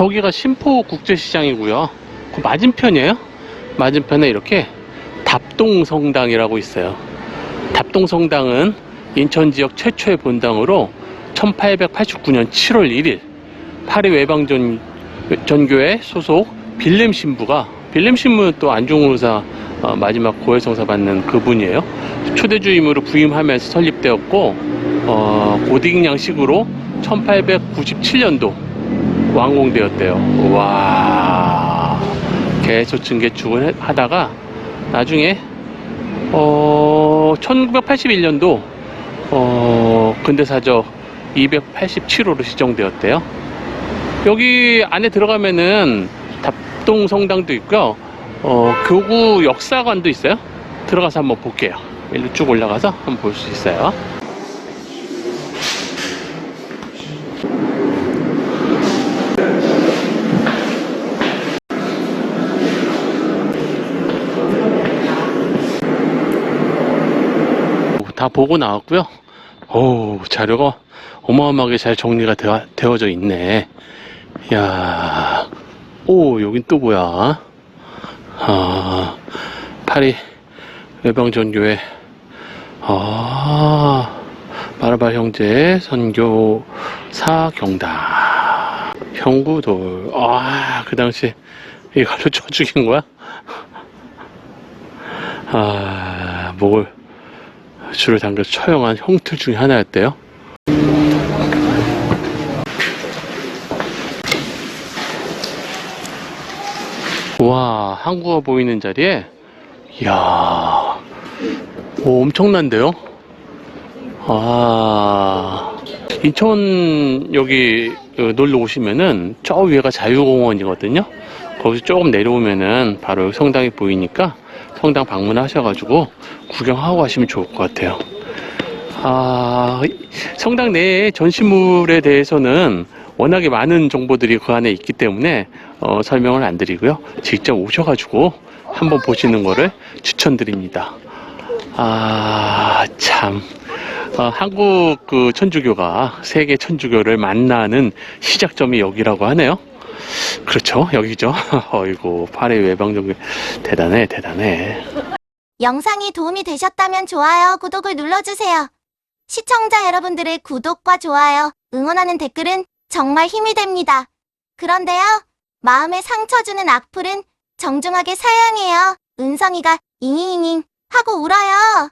저기가 심포 국제시장이고요. 그 맞은편이에요. 맞은편에 이렇게 답동성당이라고 있어요. 답동성당은 인천 지역 최초의 본당으로 1889년 7월 1일 파리 외방전 전교회 소속 빌렘 신부가 빌렘 신부는 또 안중의사 어, 마지막 고해성사 받는 그분이에요. 초대주임으로 부임하면서 설립되었고 어, 고딩 양식으로 1897년도 완공되었대요. 와 계속 증개축을 해- 하다가 나중에 어 1981년도 어 근대사적 287호로 시정되었대요. 여기 안에 들어가면은 답동 성당도 있고요. 어 교구 역사관도 있어요. 들어가서 한번 볼게요. 일로 쭉 올라가서 한번 볼 수 있어요. 다 보고 나왔고요. 오 자료가 어마어마하게 잘 정리가 되어, 되어져 있네. 야, 오 여긴 또 뭐야? 아, 파리 외방전교회. 아, 마르바 형제 선교사 경당. 형구돌. 아, 그 당시 이걸로 쳐 죽인 거야? 아, 목을 줄을 당겨 처형한 형틀 중에 하나였대요. 와, 한국어 보이는 자리에, 이야, 오, 엄청난데요? 아, 인천 여기 어, 놀러 오시면은 저 위에가 자유공원이거든요. 거기서 조금 내려오면은 바로 성당이 보이니까 성당 방문하셔가지고 구경하고 가시면 좋을 것 같아요. 아, 성당 내에 전시물에 대해서는 워낙에 많은 정보들이 그 안에 있기 때문에 어, 설명을 안 드리고요. 직접 오셔가지고 한번 보시는 거를 추천드립니다. 아, 참. 어, 한국 그 천주교가 세계 천주교를 만나는 시작점이 여기라고 하네요. 그렇죠. 여기죠. 어이고, 파리 외방종교 대단해, 대단해. 영상이 도움이 되셨다면 좋아요, 구독을 눌러주세요. 시청자 여러분들의 구독과 좋아요, 응원하는 댓글은 정말 힘이 됩니다. 그런데요, 마음에 상처 주는 악플은 정중하게 사양해요. 은성이가 잉잉잉 하고 울어요.